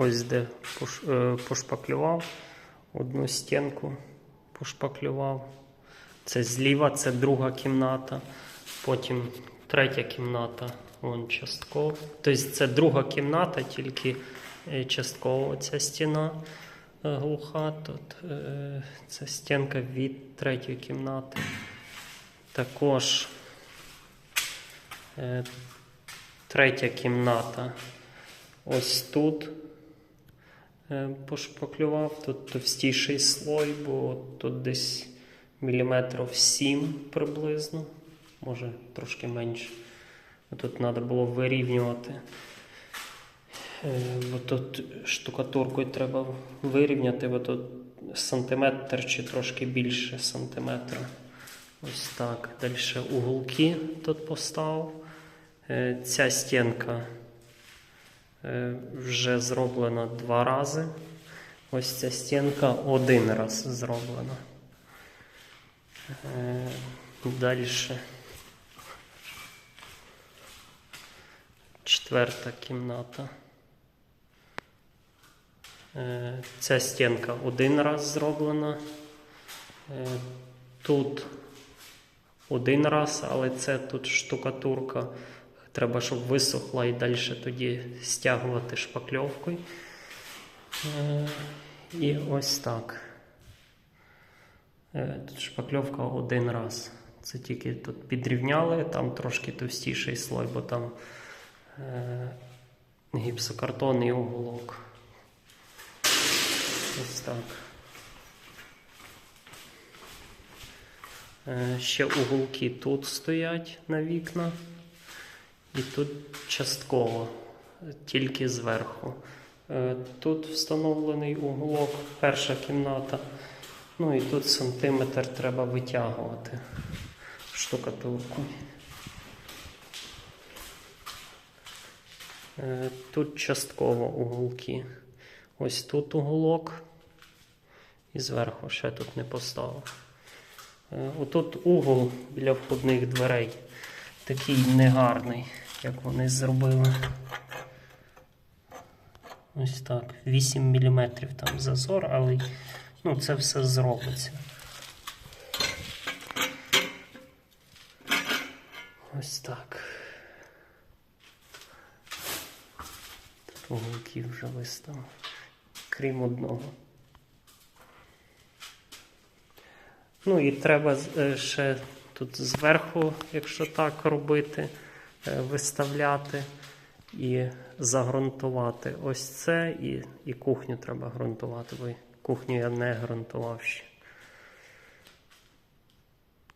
Ось де е, пошпаклював. Одну стінку пошпаклював. Це зліва, це друга кімната. Потім третя кімната, вон частково. Тобто це друга кімната, тільки е, частково ця стіна е, глуха. Тут це стінка від третьої кімнати. Також третя кімната. Ось тут пошпаклював. Тут товстіший слой, бо тут десь міліметрів 7 приблизно, може трошки менше. Тут треба було вирівнювати. Е, Бо тут штукатуркою треба вирівняти, бо тут сантиметр чи трошки більше сантиметра. Ось так. Далі уголки тут поставив. Е, Ця стінка е, вже зроблена два рази. Ось ця стінка один раз зроблена. Е, Далі. Четверта кімната. Е, Ця стінка один раз зроблена. Е, Тут один раз, але це тут штукатурка. Треба, щоб висохла і далі тоді стягувати шпакльовкою. Е, І ось так. Е, Тут шпакльовка один раз. Це тільки тут підрівняли, там трошки товстіший слой, бо там е, гіпсокартонний уголок. Ось так. Ще уголки тут стоять на вікна. І тут частково, тільки зверху. Е, Тут встановлений уголок, перша кімната. Ну і тут сантиметр треба витягувати штукатурку. Е, Тут частково уголки. Ось тут уголок. І зверху ще тут не поставив. Е, Отут угол біля входних дверей. Такий негарний, як вони зробили. Ось так. 8 мм там зазор, але ну, це все зробиться. Ось так. Тут уголки вже виставив. Крім одного. Ну і треба е, ще тут зверху, якщо так робити, виставляти і загрунтувати. Ось це і, і кухню треба ґрунтувати, бо кухню я не ґрунтував ще.